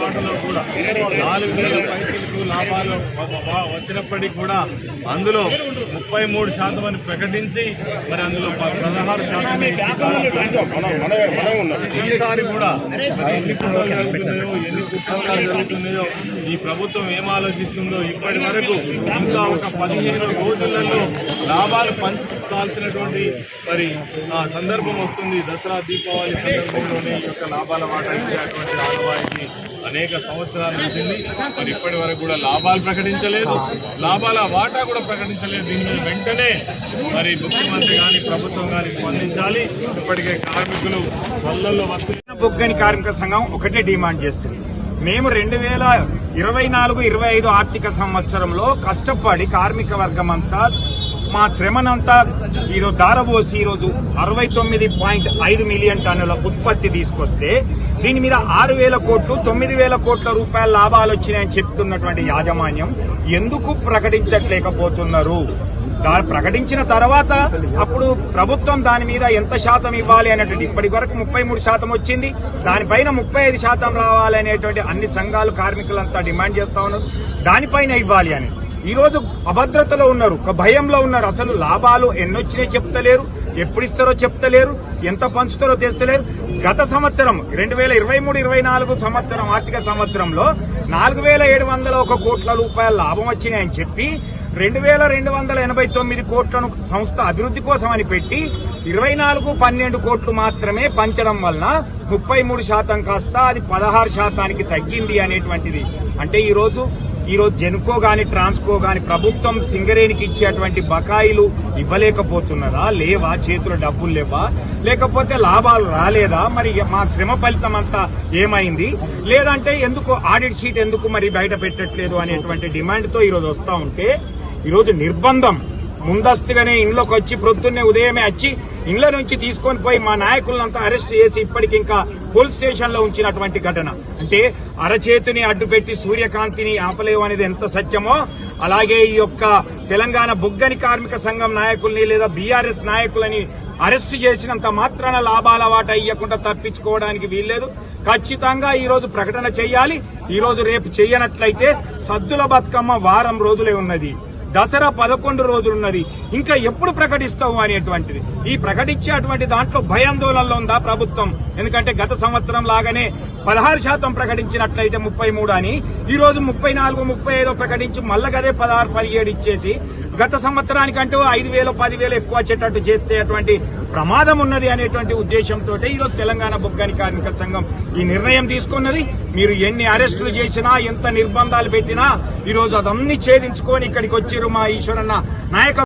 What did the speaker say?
వాటలో కూడా నాలుగు వేల పైసలకు లాభాలు వచ్చినప్పటికీ కూడా అందులో ముప్పై మూడు శాతం అని ప్రకటించి మరి అందులో పదహారు శాతం ఈసారి కూడా ఎన్ని కుట్రలు జరుగుతున్నాయో ఎన్ని కుట్రలు జరుగుతున్నాయో ఈ ప్రభుత్వం ఏం ఆలోచిస్తుందో ఇప్పటి వరకు ఇంకా ఒక పదిహేను రోజులలో లాభాలు పంచాల్సినటువంటి మరి ఆ సందర్భం వస్తుంది. దసరా దీపావళి సందర్భంలోనే ఈ యొక్క లాభాల మాట ఇచ్చేటువంటి ఆనవాయితీ అనేక సంవత్సరాలు వచ్చింది మరి ఇప్పటి వరకు కూడా లాభాలు ప్రకటించలేదు. లాభాల వాటా కూడా ప్రకటించలేదు. దీని వెంటనే మరి ముఖ్యమంత్రి కానీ ప్రభుత్వం కానీ స్పందించాలి. ఇప్పటికే కార్మికులు వల్లల్లో వస్తున్న బొగ్గని కార్మిక సంఘం ఒకటే డిమాండ్ చేస్తుంది. మేము రెండు వేల ఇరవై నాలుగు ఇరవై ఐదు ఆర్థిక సంవత్సరంలో కష్టపడి కార్మిక వర్గం అంతా మా శ్రమనంతా ఈరోజు దారబోసి ఈరోజు అరవై తొమ్మిది పాయింట్ ఐదు మిలియన్ టన్నుల ఉత్పత్తి తీసుకొస్తే దీని మీద ఆరు వేల కోట్లు తొమ్మిది వేల కోట్ల రూపాయల లాభాలు వచ్చినాయని చెప్తున్నటువంటి యాజమాన్యం ఎందుకు ప్రకటించట్లేకపోతున్నారు? ప్రకటించిన తర్వాత అప్పుడు ప్రభుత్వం దాని మీద ఎంత శాతం ఇవ్వాలి అనేటువంటి ఇప్పటి వరకు ముప్పై మూడు శాతం వచ్చింది. దానిపైన ముప్పై ఐదు శాతం రావాలి అనేటువంటి అన్ని సంఘాలు కార్మికులంతా డిమాండ్ చేస్తా ఉన్నారు. దానిపైన ఇవ్వాలి అని. ఈరోజు అభద్రతలో ఉన్నారు. ఒక భయంలో ఉన్నారు. అసలు లాభాలు ఎన్నొచ్చినాయి చెప్తలేరు. ఎప్పుడు ఇస్తారో చెప్తలేరు. ఎంత పంచుతారో తెస్తలేరు. గత సంవత్సరం రెండు వేల ఇరవై మూడు ఇరవై నాలుగు సంవత్సరం ఆర్థిక సంవత్సరంలో నాలుగు వేల ఏడు వందల ఒక కోట్ల రూపాయల లాభం వచ్చినాయని చెప్పి రెండు వేల రెండు వందల ఎనభై తొమ్మిది కోట్లను సంస్థ అభివృద్ధి కోసం అని పెట్టి ఇరవై నాలుగు పన్నెండు కోట్లు మాత్రమే పంచడం వలన ముప్పై మూడు శాతం కాస్త అది పదహారు శాతానికి తగ్గింది అనేటువంటిది. అంటే ఈరోజు ఈరోజు జెన్కో గాని ట్రాన్స్కో గాని ప్రభుత్వం సింగరేణికి ఇచ్చేటువంటి బకాయిలు ఇవ్వలేకపోతున్నదా లేవా? చేతుల డబ్బులు లేవా? లేకపోతే లాభాలు రాలేదా? మరి మా శ్రమ ఫలితం అంతా ఏమైంది? లేదంటే ఎందుకు ఆడిట్ షీట్ ఎందుకు మరి బయట పెట్టట్లేదు అనేటువంటి డిమాండ్తో ఈరోజు వస్తూ ఉంటే ఈరోజు నిర్బంధం ముందస్తుగానే ఇంట్లోకి వచ్చి ప్రొద్దున్నే ఉదయమే వచ్చి ఇండ్ల నుంచి తీసుకొని పోయి మా నాయకులంతా అరెస్ట్ చేసి ఇప్పటికి ఇంకా పోలీస్ స్టేషన్లో ఉంచినటువంటి ఘటన. అంటే అరచేతిని అడ్డుపెట్టి సూర్యకాంతిని ఆపలేవు అనేది ఎంత సత్యమో అలాగే ఈ యొక్క తెలంగాణ బొగ్గని కార్మిక సంఘం నాయకుల్ని లేదా బీఆర్ఎస్ నాయకులని అరెస్ట్ చేసినంత మాత్రాన లాభాల వాట ఇవ్వకుండా తప్పించుకోవడానికి వీల్లేదు. ఖచ్చితంగా ఈ రోజు ప్రకటన చేయాలి. ఈ రోజు రేపు చేయనట్లయితే సద్దుల బతుకమ్మ వారం రోజులే ఉన్నది. దసరా పదకొండు రోజులున్నది. ఇంకా ఎప్పుడు ప్రకటిస్తావు అనేటువంటిది. ఈ ప్రకటించేటువంటి దాంట్లో భయాందోళనలో ఉందా ప్రభుత్వం? ఎందుకంటే గత సంవత్సరం లాగానే పదహారు శాతం ప్రకటించినట్లయితే ముప్పై మూడు అని ఈ రోజు ముప్పై నాలుగు ముప్పై ఐదో ప్రకటించి మళ్ళగదే పదహారు పదిహేడు ఇచ్చేసి గత సంవత్సరానికంటూ ఐదు వేలు పదివేలు ఎక్కువ వచ్చేటట్టు చేస్తే అటువంటి ప్రమాదం ఉన్నది అనేటువంటి ఉద్దేశంతో ఈరోజు తెలంగాణ బొగ్గాని కార్మిక సంఘం ఈ నిర్ణయం తీసుకున్నది. మీరు ఎన్ని అరెస్టులు చేసినా ఎంత నిర్బంధాలు పెట్టినా ఈరోజు అదన్నీ ఛేదించుకొని ఇక్కడికి వచ్చిరు మా ఈశ్వరన్న నాయక